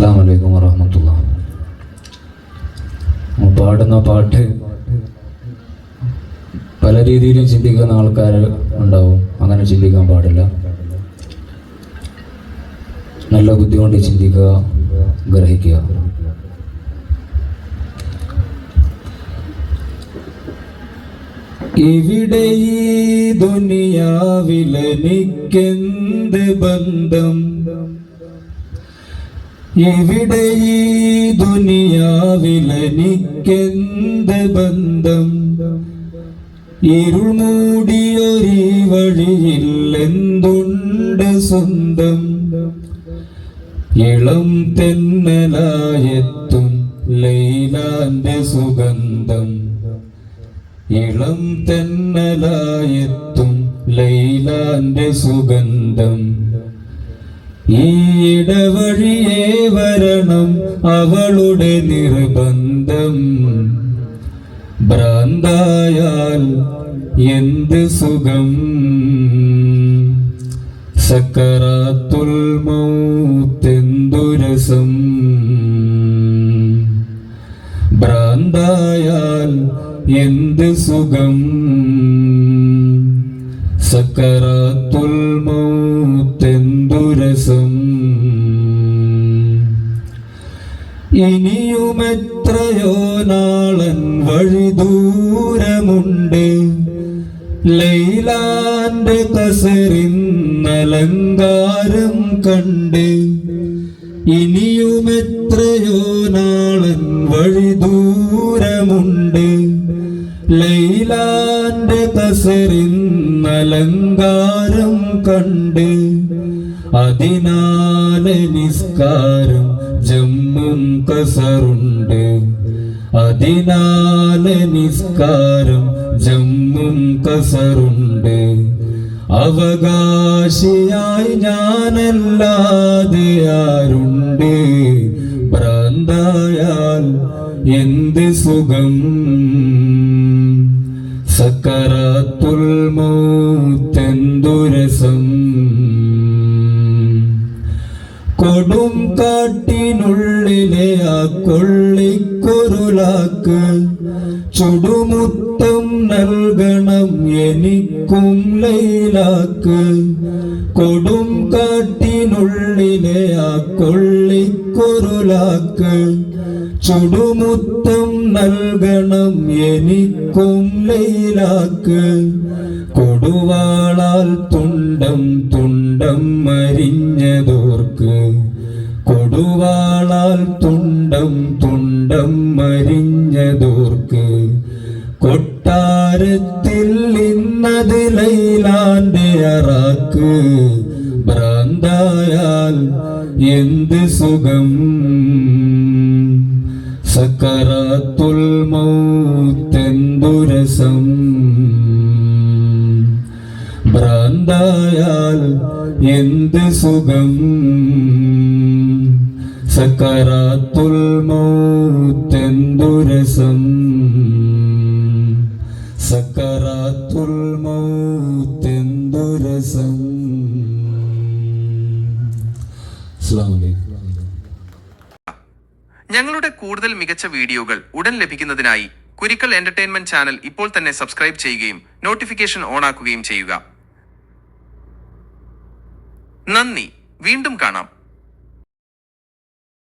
അസ്സാം വലൈക്കും പാടുന്ന പാട്ട് പല രീതിയിലും ചിന്തിക്കുന്ന ആൾക്കാർ ഉണ്ടാവും. അങ്ങനെ ചിന്തിക്കാൻ പാടില്ല. നല്ല ബുദ്ധി കൊണ്ട് ചിന്തിക്കുക ഗ്രഹിക്കുക. ഇവിടെ ഈ ദുനിയാവിലെനിക്കെന്ത് ബന്ധം? ഇവിടെ ഈ ദുനിയാവിലെനിക്കെന്ത് ബന്ധം? ഇരുൾ വഴിയില്ലെന്തുണ്ട് സ്വന്തം? ഇളം തെന്നലായെത്തും ലൈലാന്റെ സുഗന്ധം. ഇളം തെന്നലായെത്തും ലൈലാന്റെ സുഗന്ധം. ഈ ഇടവഴിയേ വരണം അവളുടെ നിർബന്ധം. ഭ്രാന്തായാൽ എന്ത് സുഖം? സക്കറാത്തുൽ മൗത്തെന്തുരസം? ഭ്രാന്തായാൽ എന്ത് സുഖം? സക്കറാത്തുൽ മൗത്തെന്തു രസം ഇനിയുമെത്രയോ നാളൻ വഴി ദൂരമുണ്ട്. ലൈലാന്റെ കസറിന്നലങ്കാരം കണ്ട്. ഇനിയുമെത്രയോ നാളൻ വഴി ദൂരമുണ്ട്. ലൈലാന്റെ കസറിന്നലങ്കാരം കണ്ട്. അതിനാലെ നിസ്കാരം ജമ്മും കസറുണ്ട്. അതിനാലെ നിസ്കാരം ജമ്മും കസറുണ്ട്. അവകാശിയായി ഞാനല്ലാതെ ആരുണ്ട്? ഭ്രാന്തായാൽ എന്ത് സുഖം? സക്കറാത്തുൽ മൗത്തെന്തു കൊടും കാട്ടിനുള്ളിലെ ആ കൊള്ളിക്കുരുളാക്ക് ചുടുമുത്തം നൽകണം എനിക്കും ലൈലാക്ക്. കൊടും കാട്ടിനുള്ളിലെ ആ കൊള്ളിക്കുരുളാക്ക് ചുടുമുത്തം നൽകണം എനിക്കും ലൈലാക്ക്. കൊടുവാളാൽ തുണ്ടം തുണ്ടം മരിഞ്ഞതോർക്ക് കൊടുവാളാൽ തുണ്ടം തുണ്ടം മരിഞ്ഞതോർക്ക് കൊട്ടാരത്തിൽ ഇന്നത് ലൈലാന്റെ അറാക്ക്. ഭ്രാന്തായാൽ എന്ത് സുഖം? സക്കറാത്തുൽ മൗത്തെന്തുരസം? ഭ്രാന്തായാൽ എന്ത് സുഖം? സക്കറാത്തുൽ മൗത്തെന്തുരസം? സക്കറാത്തുൽ മൗത്തെന്തു അസ്സലാമു അലൈക്കും. ഞങ്ങളുടെ കൂടുതൽ മികച്ച വീഡിയോകൾ ഉടൻ ലഭിക്കുന്നതിനായി കുരിക്കൽ എന്റർടൈൻമെന്റ് ചാനൽ ഇപ്പോൾ തന്നെ സബ്സ്ക്രൈബ് ചെയ്യുകയും നോട്ടിഫിക്കേഷൻ ഓൺ ആക്കുകയും ചെയ്യുക. നന്ദി. വീണ്ടും കാണാം.